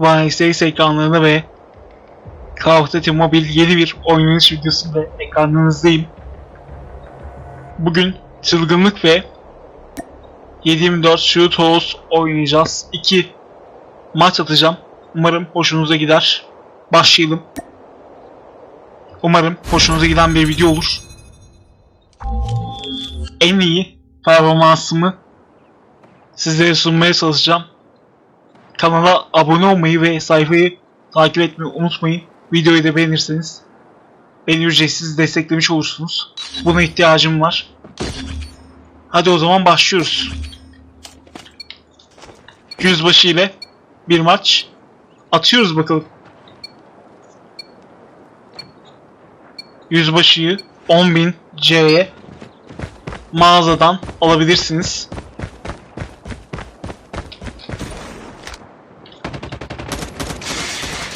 YSX ekranlarında ve Call of Duty Mobile yeni bir oynanış videosunda ekranlarınızdayım. Bugün çılgınlık ve 724 Shoot House oynayacağız. 2 maç atacağım. Umarım hoşunuza gider. Başlayalım. Umarım hoşunuza giden bir video olur. En iyi performansımı sizlere sunmaya çalışacağım. Kanala abone olmayı ve sayfayı takip etmeyi unutmayın. Videoyu da beğenirseniz beni ücretsiz desteklemiş olursunuz. Buna ihtiyacım var. Hadi o zaman başlıyoruz. Yüzbaşı ile bir maç atıyoruz bakalım. Yüzbaşıyı 10.000 C'ye mağazadan alabilirsiniz.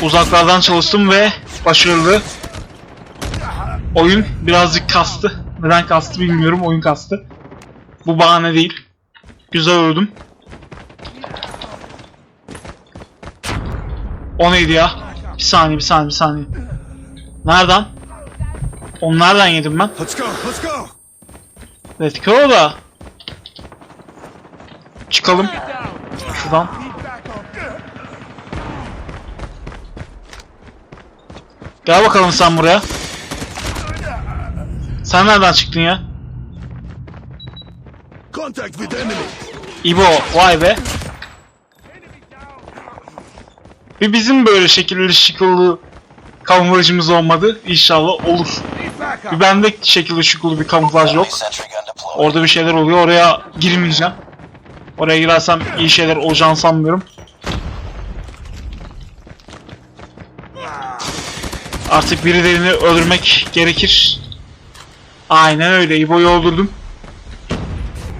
Uzaklardan çalıştım ve başarılı. Oyun birazcık kastı. Neden kastı bilmiyorum. Oyun kastı. Bu bahane değil. Güzel öldüm. O neydi ya? Bir saniye, bir saniye, bir saniye. Nereden? Onu nereden yedim ben? Let's go, let's go. Let's go da. Çıkalım. Şuradan. Gel bakalım sen buraya. Sen nereden çıktın ya? Contact with enemy. İbo, vay be. Bir bizim böyle şekilli şıkıllı kamuflajımız olmadı. İnşallah olur. Bir bende şekilli şıkıllı bir kamuflaj yok. Orada bir şeyler oluyor. Oraya girmeyeceğim. Oraya girersem iyi şeyler olacağını sanmıyorum. Artık birilerini öldürmek gerekir. Aynen öyle. İbo'yu öldürdüm.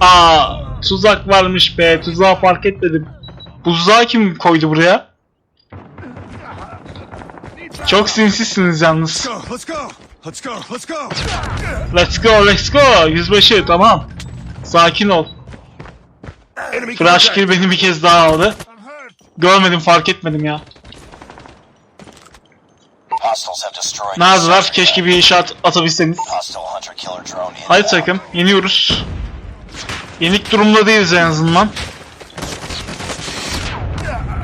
Aa, tuzak varmış be. Tuzağı fark etmedim. Bu tuzağı kim koydu buraya? Çok sinsizsiniz yalnız. Let's go. Let's go, let's go. Let's go, let's go. Yüzbaşı tamam. Sakin ol. Kill beni bir kez daha aldı. Görmedim fark etmedim ya. Sentry Keşke bir işaret atabilseniz. Hadi takım yeniyoruz. Yenik durumda değiliz en azından.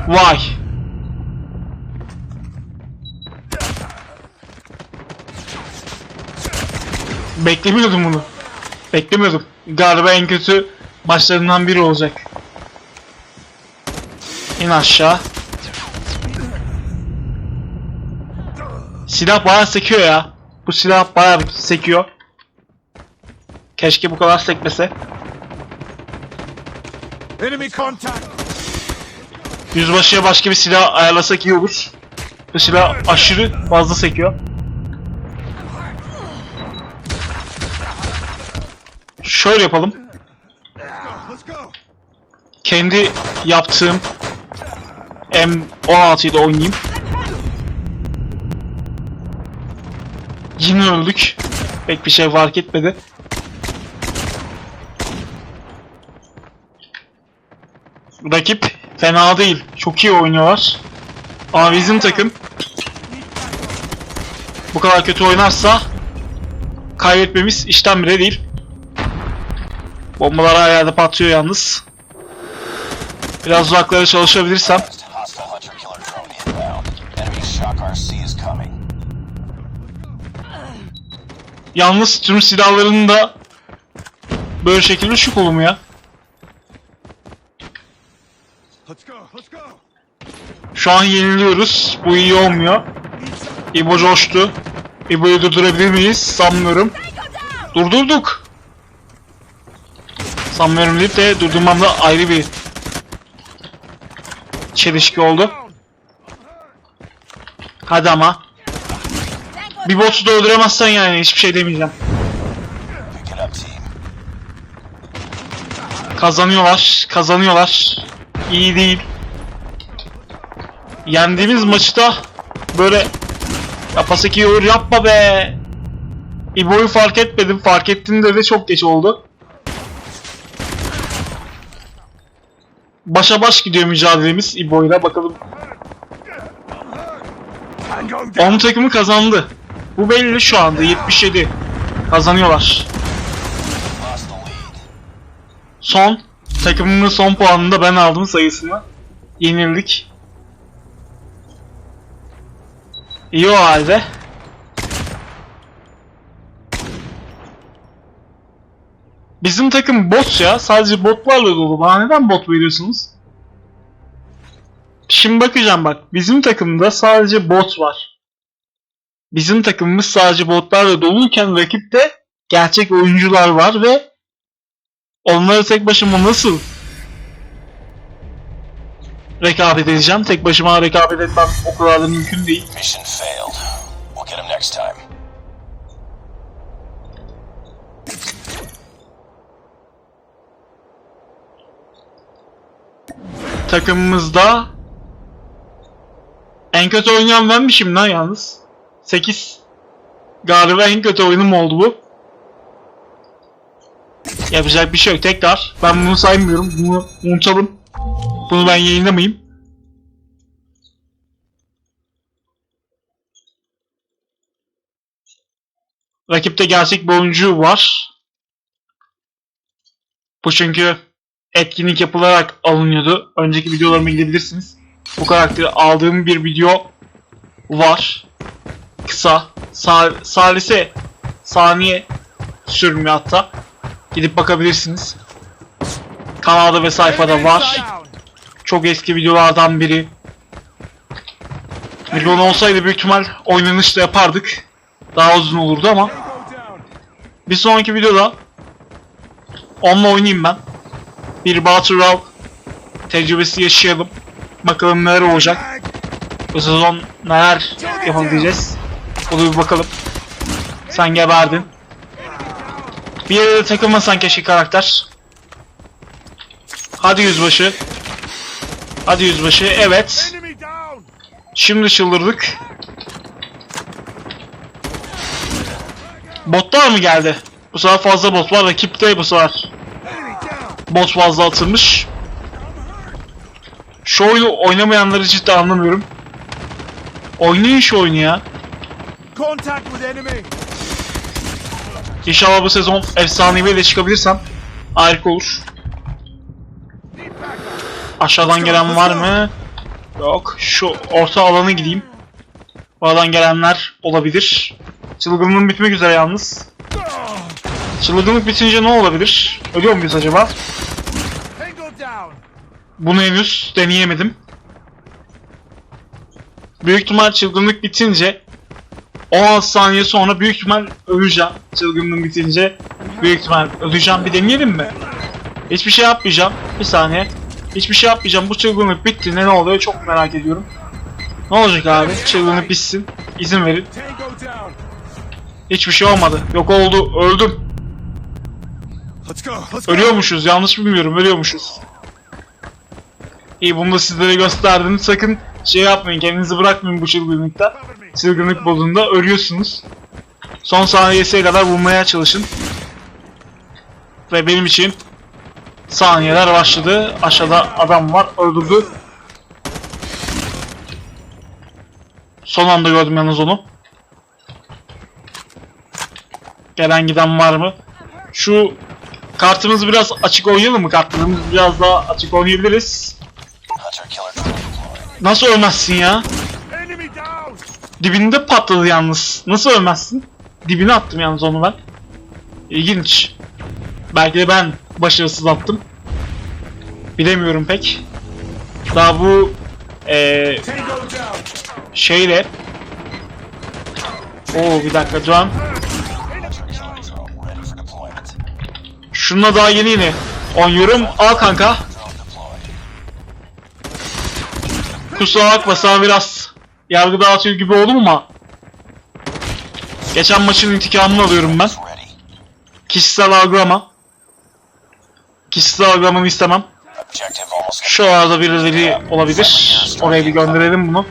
Vay. Beklemiyordum bunu. Beklemiyordum. Galiba en kötü maçlarından biri olacak. İn aşağı. Silah bayağı sekiyor ya. Bu silah bir sekiyor. Keşke bu kadar sekmese. Enemy contact. Yüzbaşıya başka bir silah ayarlasak iyi olur. Bu silah aşırı fazla sekiyor. Şöyle yapalım. Kendi yaptığım M16 ile oynayayım. Yine öldük. Pek bir şey fark etmedi. Rakip fena değil. Çok iyi oynuyorlar. Ama bizim takım bu kadar kötü oynarsa kaybetmemiz işten bile değil. Bombalar yerde patlıyor yalnız. Biraz uzaklara çalışabilirsem Yalnız tüm silahların da böyle şekilde şık olur mu ya? Şu an yeniliyoruz. Bu iyi olmuyor. İbo coştu. İbo'yu durdurabilir miyiz? Sanmıyorum. Durdurduk. Sanmıyorum deyip de durdurmam da ayrı bir çelişki oldu. Hadi ama. Bir botu da öldüremezsen yani hiçbir şey demeyeceğim. Kazanıyorlar. Kazanıyorlar. İyi değil. Yendiğimiz maçta böyle yapasak iyi olur yapma be. İbo'yu fark etmedim. Fark ettiğimde de çok geç oldu. Başa baş gidiyor mücadelemiz İbo'yla. Bakalım. 10 takımı kazandı. Bu belli şu anda 77. Kazanıyorlar. Son takımımın son puanını da ben aldım sayısını. Yenildik. İyi o halde. Bizim takım bot ya. Sadece botlarla dolu. Bana neden bot veriyorsunuz? Şimdi bakacağım bak. Bizim takımda sadece bot var. Bizim takımımız sadece botlarla doluyken rakipte gerçek oyuncular var ve onları tek başıma nasıl rekabet edeceğim? Tek başıma rekabet etmem o kadar da mümkün değil. Mission failed. We'll get him next time. Takımımızda en kötü oynayan benmişim lan yalnız. 8 galiba en kötü oyunum oldu bu. Yapacak bir şey yok tekrar. Ben bunu saymıyorum. Bunu unutalım. Bunu ben yayınlamayayım. Rakipte gerçek bir oyuncu var. Bu çünkü etkinlik yapılarak alınıyordu. Önceki videolarıma gidebilirsiniz. Bu karakteri aldığım bir video var. Kısa. Sa salise saniye sürmüyor hatta. Gidip bakabilirsiniz. Kanalda ve sayfada var. Çok eski videolardan biri. Milyon olsaydı büyük ihtimal oynanışla yapardık. Daha uzun olurdu ama bir sonraki videoda onunla oynayayım ben. Bir Battle Royale tecrübesi yaşayalım. Bakalım neler olacak. Bu sezon neler yapabileceğiz. Onu bir bakalım. Sen geberdin. Bir yere de takılmasan keşke karakter. Hadi yüzbaşı. Hadi yüzbaşı. Evet. Şimdi çıldırdık. Botlar mı geldi? Bu sefer fazla bot var. Rakipte bu sefer bot fazla atılmış. Şu oyunu oynamayanları cidden anlamıyorum. Oynayın şu oyunu ya. Contact with enemy. İnşallah bu sezon efsaneviyle çıkabilirsem harika olur. Aşağıdan gelen var mı? Yok. Şu orta alana gideyim. Oradan gelenler olabilir. Çılgınlığım bitmek üzere yalnız. Çılgınlık bitince ne olabilir? Ölüyor muyuz acaba? Bunu henüz deneyemedim. Büyük ihtimal çılgınlık bitince 16 saniye sonra büyük ihtimal öleceğim. Çılgınlığım bitince büyük ihtimal öleceğim. Bir deneyelim mi? Hiçbir şey yapmayacağım. Bir saniye. Hiçbir şey yapmayacağım. Bu çılgınlık bittiğinde ne oluyor çok merak ediyorum. Ne olacak abi? Çılgınlık bitsin. İzin verin. Hiçbir şey olmadı. Yok oldu. Öldüm. Ölüyormuşuz. Yanlış bilmiyorum. Ölüyormuşuz. İyi bunu da sizlere gösterdim. Sakın şey yapmayın. Kendinizi bırakmayın bu çılgınlıkta. Çılgınlık modunda ölüyorsunuz. Son saniyesiye kadar bulmaya çalışın. Ve benim için saniyeler başladı. Aşağıda adam var. Öldürdü. Son anda gördüm yalnız onu. Gelen giden var mı? Şu kartımızı biraz açık oynayalım mı? Kartlarımızı biraz daha açık oynayabiliriz. Nasıl ölmezsin ya? Dibinde patladı yalnız. Nasıl ölmezsin? Dibine attım yalnız onu ben. İlginç. Belki de ben başarısız attım. Bilemiyorum pek. Daha bu down. şeyle Oo bir dakika Can. Şununla daha yeni yeni. Oynuyorum. Al kanka. Kusura bakma sana biraz yargı dağıtıyor gibi oldum ama Geçen maçın intikamını alıyorum ben. Kişisel algılama. Kişisel algılamanı istemem. Şu arada birileri olabilir. Oraya bir gönderelim bunu.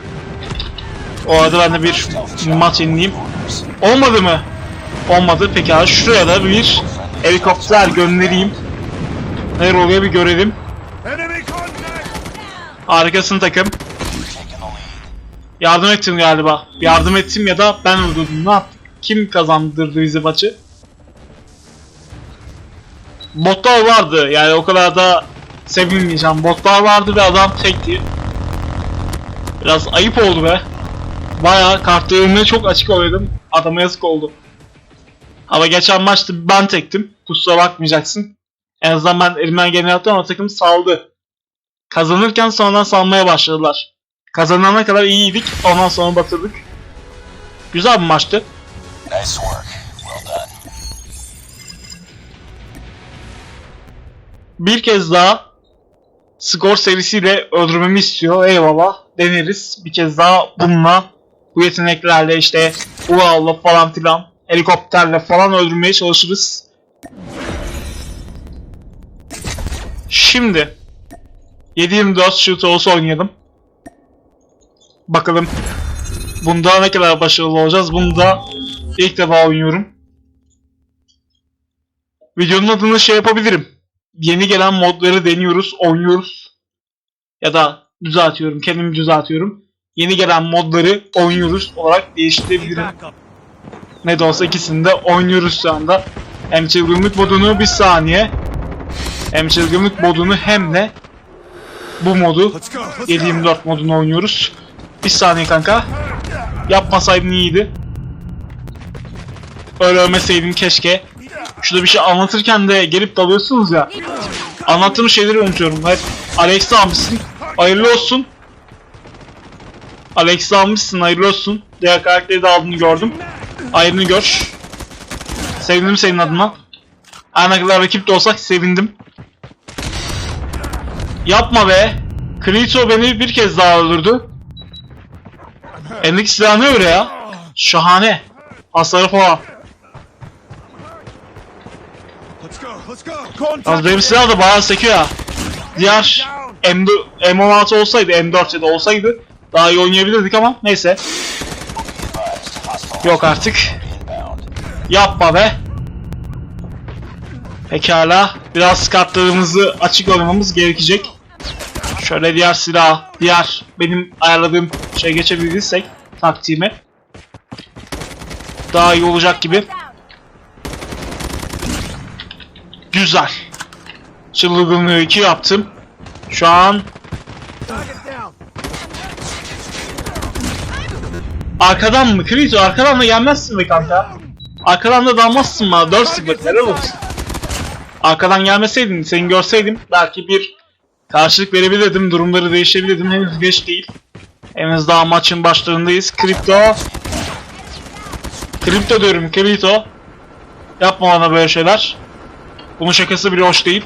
O arada ben de bir maç yenileyim. Olmadı mı? Olmadı. Pekala şuraya da bir helikopter göndereyim. Neler oluyor bir görelim. Harikasın takım. Yardım ettim galiba. Yardım ettim ya da ben öldürdüm. Ne yaptık? Kim kazandırdı bizi maçı? Botlar vardı. Yani o kadar da sevinmeyeceğim. Botlar vardı ve adam tekti. Biraz ayıp oldu be. Bayağı kartlarımı çok açık oynadım. Adama yazık oldu. Ama geçen maçta ben tektim. Kusura bakmayacaksın. En azından ben elimden geleni yaptım ama takım saldı. Kazanırken sonradan salmaya başladılar. Kazanana kadar iyiydik. Ondan sonra batırdık. Güzel bir maçtı. Nice work. Well done. Bir kez daha skor serisiyle öldürmemi istiyor. Eyvallah. Deneriz. Bir kez daha bununla bu yeteneklerle işte UAV'la falan filan helikopterle falan öldürmeye çalışırız. Şimdi 7-24 shoot olsa oynayalım. Bakalım bunda ne kadar başarılı olacağız. Bunu da ilk defa oynuyorum. Videonun adını şey yapabilirim. Yeni gelen modları deniyoruz, oynuyoruz. Ya da düzeltiyorum, kendimi düzeltiyorum. Yeni gelen modları oynuyoruz olarak değiştirebilirim. Ne de olsa ikisini de oynuyoruz şu anda. Hem çılgınlık modunu bir saniye. Hem çılgınlık modunu hem de bu modu Let's go. Let's go. 7-24 modunu oynuyoruz. Bir saniye kanka. Yapmasaydın iyiydi. Öyle ölmeseydin keşke. Şurada bir şey anlatırken de gelip dalıyorsunuz ya. Anlattığım şeyleri unutuyorum. Hep Alex'i almışsın. Hayırlı olsun. Alex'i almışsın. Hayırlı olsun. Diğer karakteri de aldığını gördüm. Ayrını gör. Sevindim senin adına. Her ne kadar rakip de olsak sevindim. Yapma be. Krito beni bir kez daha öldürdü. Elindeki silah ne öyle ya? Şahane. Hasarı falan. Az benim silah da bayağı sekiyor ha. Diğer M4, M16 olsaydı, M4 ya da olsaydı daha iyi oynayabilirdik ama neyse. Yok artık. Yapma be. Pekala. Biraz kartlarımızı açık oynamamız gerekecek. Şöyle diğer silah, diğer benim ayarladığım şey geçebilirsek taktiğime. Daha iyi olacak gibi. Güzel. Çılgınlığı 2 yaptım. Şu an arkadan mı? Krito arkadan da gelmezsin be kanka. Arkadan da dalmazsın mı? 4-0 helal olsun. Arkadan gelmeseydin seni görseydim belki bir karşılık verebilirdim. Durumları değişebilirdim. Henüz geç değil. Henüz daha maçın başlarındayız. Kripto. Kripto diyorum Kripto. Yapma bana böyle şeyler. Bunun şakası bile hoş değil.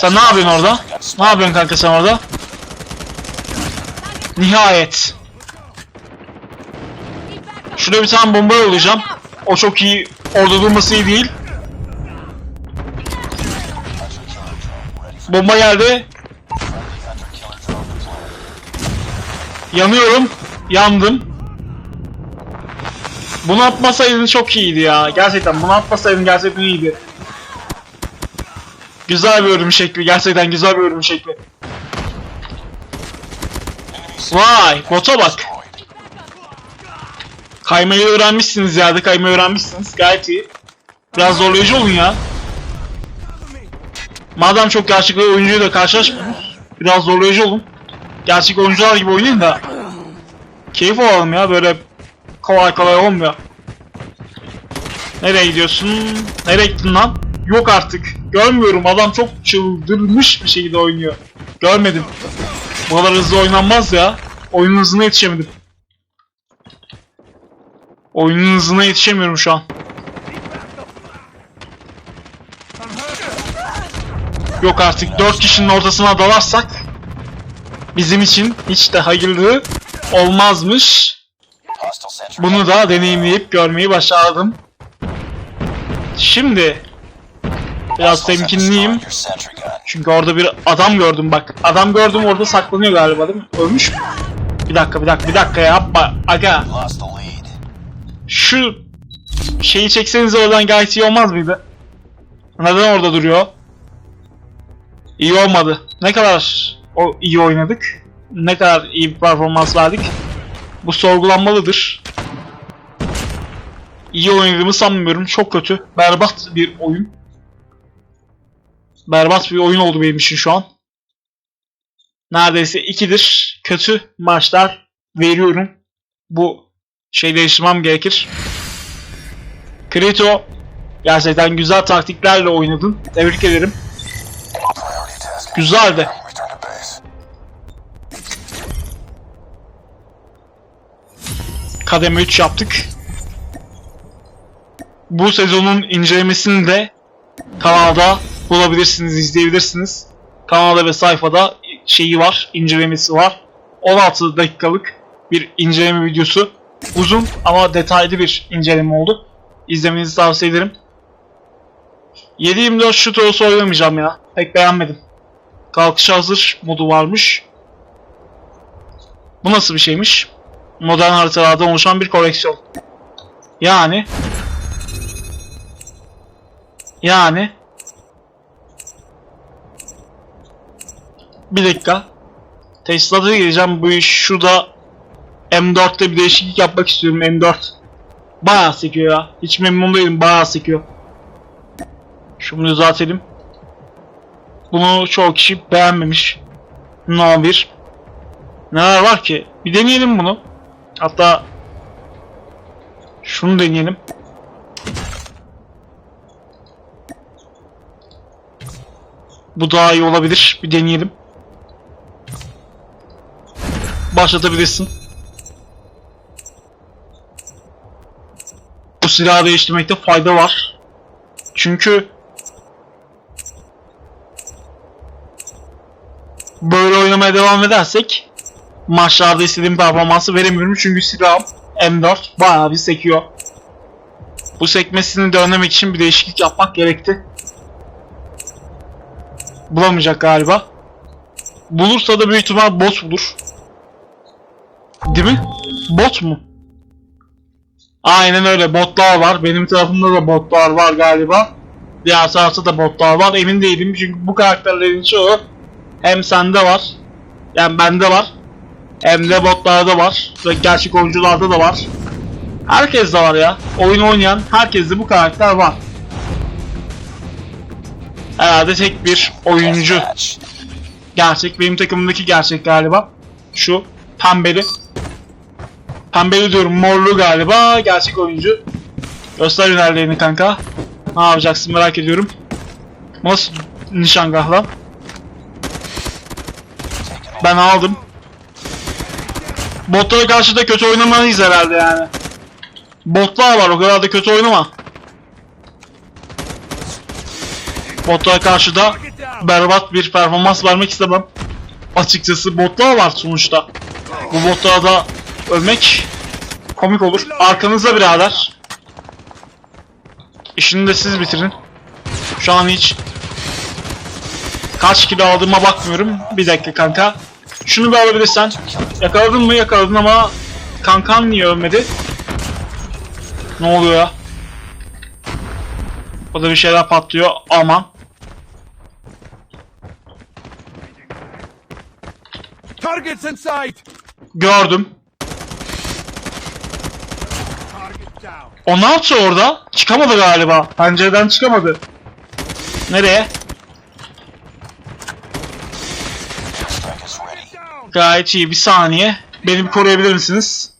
Sen ne yapıyorsun orada? Ne yapıyorsun kanka sen orada? Nihayet. Şuraya bir tane bomba yollayacağım. O çok iyi. Orada durması iyi değil. Bomba geldi. Yanıyorum. Yandım. Bunu atmasaydın çok iyiydi ya. Gerçekten bunu atmasaydın gerçekten iyiydi. Güzel bir ölüm şekli. Gerçekten güzel bir ölüm şekli. Vay, bota bak. Kaymayı öğrenmişsiniz ya da kaymayı öğrenmişsiniz. Gayet iyi. Biraz zorlayıcı olun ya. Madem çok gerçek bir oyuncuyla karşılaşmıyoruz. Biraz zorlayıcı olun. Gerçek oyuncular gibi oynayın da. Keyif alalım ya böyle kolay kolay olmuyor. Nereye gidiyorsun? Nereye gittin lan? Yok artık. Görmüyorum. Adam çok çıldırmış bir şekilde oynuyor. Görmedim. Bu kadar hızlı oynanmaz ya. Oyunun hızına yetişemedim. Oyunun hızına yetişemiyorum şu an. Yok artık 4 kişinin ortasına dalarsak bizim için hiç de hayırlı olmazmış. Bunu da deneyimleyip görmeyi başardım. Şimdi biraz temkinliyim. Çünkü orada bir adam gördüm bak. Adam gördüm orada saklanıyor galiba değil mi? Ölmüş mü? Bir dakika bir dakika bir dakika yapma. Aga şu şeyi çekseniz oradan gayet iyi olmaz mıydı? Neden orada duruyor? İyi olmadı. Ne kadar o iyi oynadık? ne kadar iyi bir performans verdik. Bu sorgulanmalıdır. İyi oynadığımı sanmıyorum. Çok kötü. Berbat bir oyun. Berbat bir oyun oldu benim için şu an. Neredeyse ikidir. Kötü maçlar veriyorum. Bu şey değiştirmem gerekir. Krito gerçekten güzel taktiklerle oynadın. Tebrik ederim. Güzeldi. Kademe 3 yaptık. Bu sezonun incelemesini de kanalda bulabilirsiniz, izleyebilirsiniz. Kanalda ve sayfada şeyi var, incelemesi var. 16 dakikalık bir inceleme videosu. Uzun ama detaylı bir inceleme oldu. İzlemenizi tavsiye ederim. 7-24 şut olsa oynamayacağım ya. Pek beğenmedim. Kalkış hazır modu varmış. Bu nasıl bir şeymiş? modern haritalardan oluşan bir koleksiyon. Yani? Yani? Bir dakika. Tesla'da gireceğim bu iş şurada M4'te bir değişiklik yapmak istiyorum. M4 Bayağı sekiyor ya. Hiç memnun değilim. Bayağı sekiyor. Şunu düzeltelim Bunu çoğu kişi beğenmemiş No 1 Neler var ki? Bir deneyelim bunu. Hatta şunu deneyelim. Bu daha iyi olabilir. Bir deneyelim. Başlatabilirsin. Bu silahı değiştirmekte fayda var. Çünkü oynamaya devam edersek maçlarda istediğim performansı veremiyorum çünkü silahım M4 bayağı bir sekiyor. Bu sekmesini de önlemek için bir değişiklik yapmak gerekti. Bulamayacak galiba. Bulursa da büyük ihtimal bot bulur. Değil mi? Bot mu? Aynen öyle botlar var. Benim tarafımda da botlar var galiba. Diğer tarafta da botlar var. Emin değilim çünkü bu karakterlerin çoğu hem sende var. Yani bende var. Hem de botlarda var. Ve gerçek oyuncularda da var. Herkes de var ya. Oyun oynayan herkeste bu karakter var. Herhalde tek bir oyuncu gerçek. Benim takımımdaki gerçek galiba. Şu pembeli. Pembeli diyorum morlu galiba. Gerçek oyuncu. Göster ilerlerini kanka. Ne yapacaksın merak ediyorum. Nasıl nişangah lan? Ben aldım. Botlara karşı da kötü oynamalıyız herhalde yani. Botlar var o kadar da kötü oynama. Botlara karşı da berbat bir performans vermek istemem. Açıkçası botlar var sonuçta. Bu botlara da ölmek komik olur. Arkanıza birader. İşini de siz bitirin. Şu an hiç kaç kilo aldığıma bakmıyorum. Bir dakika kanka. Şunu bir alabilirsen. Yakaladın mı yakaladın ama kankan niye ölmedi? Ne oluyor ya? O da bir şeyler patlıyor. Aman. Targets in sight! Gördüm. Target down. O ne yaptı orada? Çıkamadı galiba. Pencereden çıkamadı. Nereye? Gayet iyi. Bir saniye. Beni koruyabilir misiniz?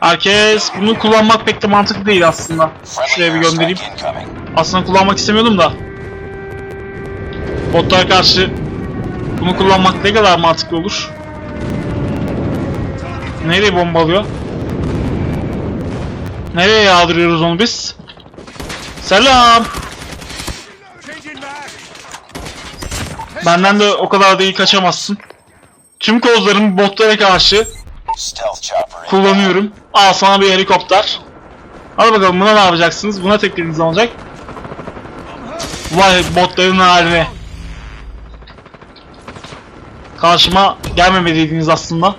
Herkes bunu kullanmak pek de mantıklı değil aslında. Şuraya bir göndereyim. Aslında kullanmak istemiyordum da. Botlara karşı bunu kullanmak ne kadar mantıklı olur? Nereye bombalıyor? Nereye yağdırıyoruz onu biz? Selam. Benden de o kadar da iyi kaçamazsın. Tüm kozlarımı botlara karşı kullanıyorum. Al sana bir helikopter. Hadi bakalım buna ne yapacaksınız? Buna tepkiniz ne olacak? Vay botların haline. Karşıma gelmemeliydiniz aslında.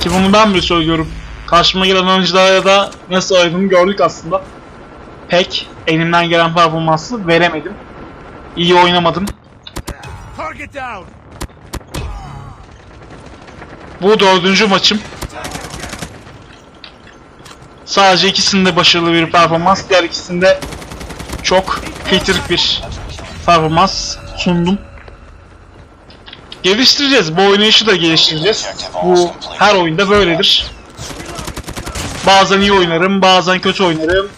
Ki bunu ben bile söylüyorum. Karşıma gelen oyunculara da nasıl oynadığımı gördük aslında. Pek elimden gelen performansı veremedim. İyi oynamadım. Bu dördüncü maçım. Sadece ikisinde başarılı bir performans, diğer ikisinde çok kıytırık bir performans sundum. Geliştireceğiz. Bu oynayışı da geliştireceğiz. Bu her oyunda böyledir. Bazen iyi oynarım, bazen kötü oynarım.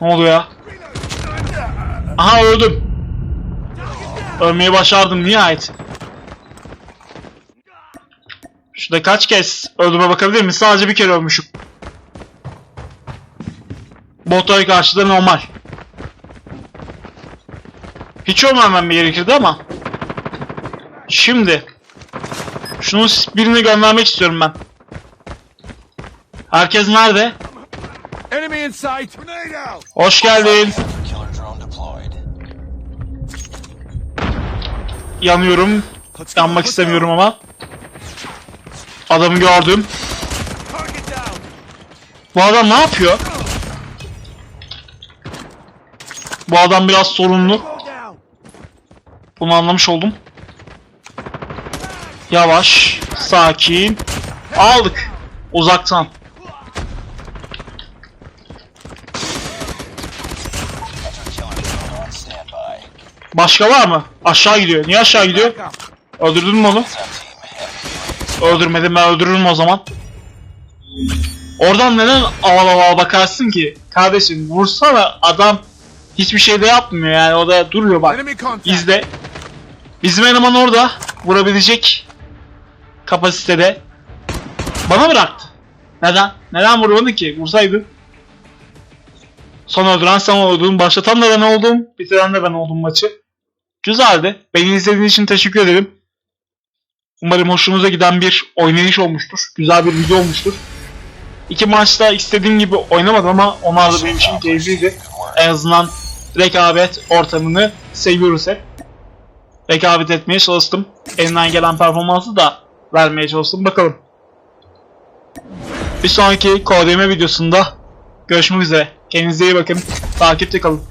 Ne oluyor ya? Aha öldüm. Ölmeyi başardım nihayet. Şurada kaç kez öldüğüme bakabilir miyim? Sadece bir kere ölmüşüm. Botlara karşı da normal. Hiç ölmemem gerekirdi ama. Şimdi. Şunu birine göndermek istiyorum ben. Herkes nerede? Hoş geldin. Yanıyorum. Yanmak istemiyorum ama. Adamı gördüm. Bu adam ne yapıyor? Bu adam biraz sorunlu. Bunu anlamış oldum. Yavaş, sakin. Aldık. Uzaktan. Başka var mı? Aşağı gidiyor. Niye aşağı gidiyor? Öldürdün mü onu? Öldürmedim ben öldürürüm o zaman. Oradan neden aval aval bakarsın ki? Kardeşim vursana adam hiçbir şey de yapmıyor yani o da duruyor bak. İzle. Bizim eleman orada vurabilecek kapasitede. Bana bıraktı. Neden? Neden vurmadı ki? Vursaydı. Son öldüren sen oldun. Başlatan da ben oldum. Bitiren de ben oldum maçı. Güzeldi. Beni izlediğiniz için teşekkür ederim. Umarım hoşunuza giden bir oynayış olmuştur. Güzel bir video olmuştur. İki maçta istediğim gibi oynamadım ama onlar da benim için keyifliydi. En azından rekabet ortamını seviyoruz hep. Rekabet etmeye çalıştım. Elimden gelen performansı da vermeye çalıştım. Bakalım. Bir sonraki KDM videosunda görüşmek üzere. Kendinize iyi bakın. Takipte kalın.